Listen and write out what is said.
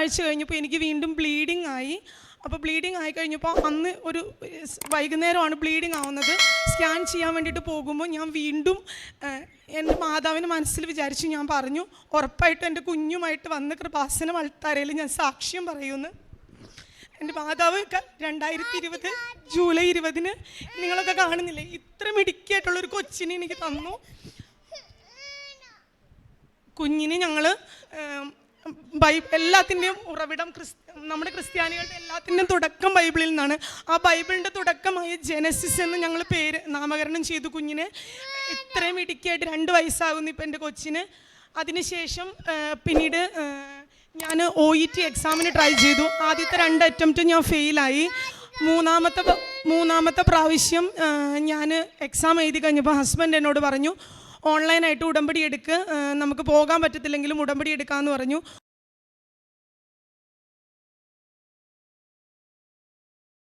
രണ്ടാഴ്ച കഴിഞ്ഞപ്പോൾ എനിക്ക് വീണ്ടും ബ്ലീഡിങ് ആയി. അപ്പോൾ ബ്ലീഡിങ് ആയി കഴിഞ്ഞപ്പോൾ അന്ന് ഒരു വൈകുന്നേരമാണ് ബ്ലീഡിങ് ആവുന്നത്. സ്കാൻ ചെയ്യാൻ വേണ്ടിയിട്ട് പോകുമ്പോൾ ഞാൻ വീണ്ടും എന്റെ മാതാവിന് മനസ്സിൽ വിചാരിച്ചു ഞാൻ പറഞ്ഞു ഉറപ്പായിട്ടും എന്റെ കുഞ്ഞുമായിട്ട് വന്ന കൃപാസന വൾത്താരയിൽ ഞാൻ സാക്ഷ്യം പറയുമെന്ന് എന്റെ മാതാവ് രണ്ടായിരത്തി ഇരുപത് ജൂലൈ ഇരുപതിന് നിങ്ങളൊക്കെ കാണുന്നില്ലേ? ഇത്ര മിടുക്കിയായിട്ടുള്ളൊരു കൊച്ചിനെ എനിക്ക് തന്നു. കുഞ്ഞിനെ ഞങ്ങൾ ബൈ എല്ലാത്തിന്റെയും ഉറവിടം ക്രിസ് നമ്മുടെ ക്രിസ്ത്യാനികളുടെ എല്ലാത്തിന്റെയും തുടക്കം ബൈബിളിൽ നിന്നാണ്. ആ ബൈബിളിന്റെ തുടക്കമായ ജനസിസ് എന്ന് ഞങ്ങൾ പേര് നാമകരണം ചെയ്തു കുഞ്ഞിനെ. ഇത്രയും ഇടുക്കിയായിട്ട് രണ്ട് വയസ്സാകുന്നു ഇപ്പം എന്റെ കൊച്ചിന്. അതിനുശേഷം പിന്നീട് ഞാൻ ഒ ഇ ടി എക്സാമിന് ട്രൈ ചെയ്തു. ആദ്യത്തെ രണ്ട് അറ്റംപ്റ്റ് ഞാൻ ഫെയിലായി മൂന്നാമത്തെ മൂന്നാമത്തെ പ്രാവശ്യം ഞാൻ എക്സാം എഴുതി കഴിഞ്ഞപ്പോൾ ഹസ്ബൻഡ് എന്നോട് പറഞ്ഞു ഓൺലൈനായിട്ട് ഉടമ്പടി എടുക്ക്. നമുക്ക് പോകാൻ പറ്റത്തില്ലെങ്കിലും ഉടമ്പടി എടുക്കാമെന്ന് പറഞ്ഞു.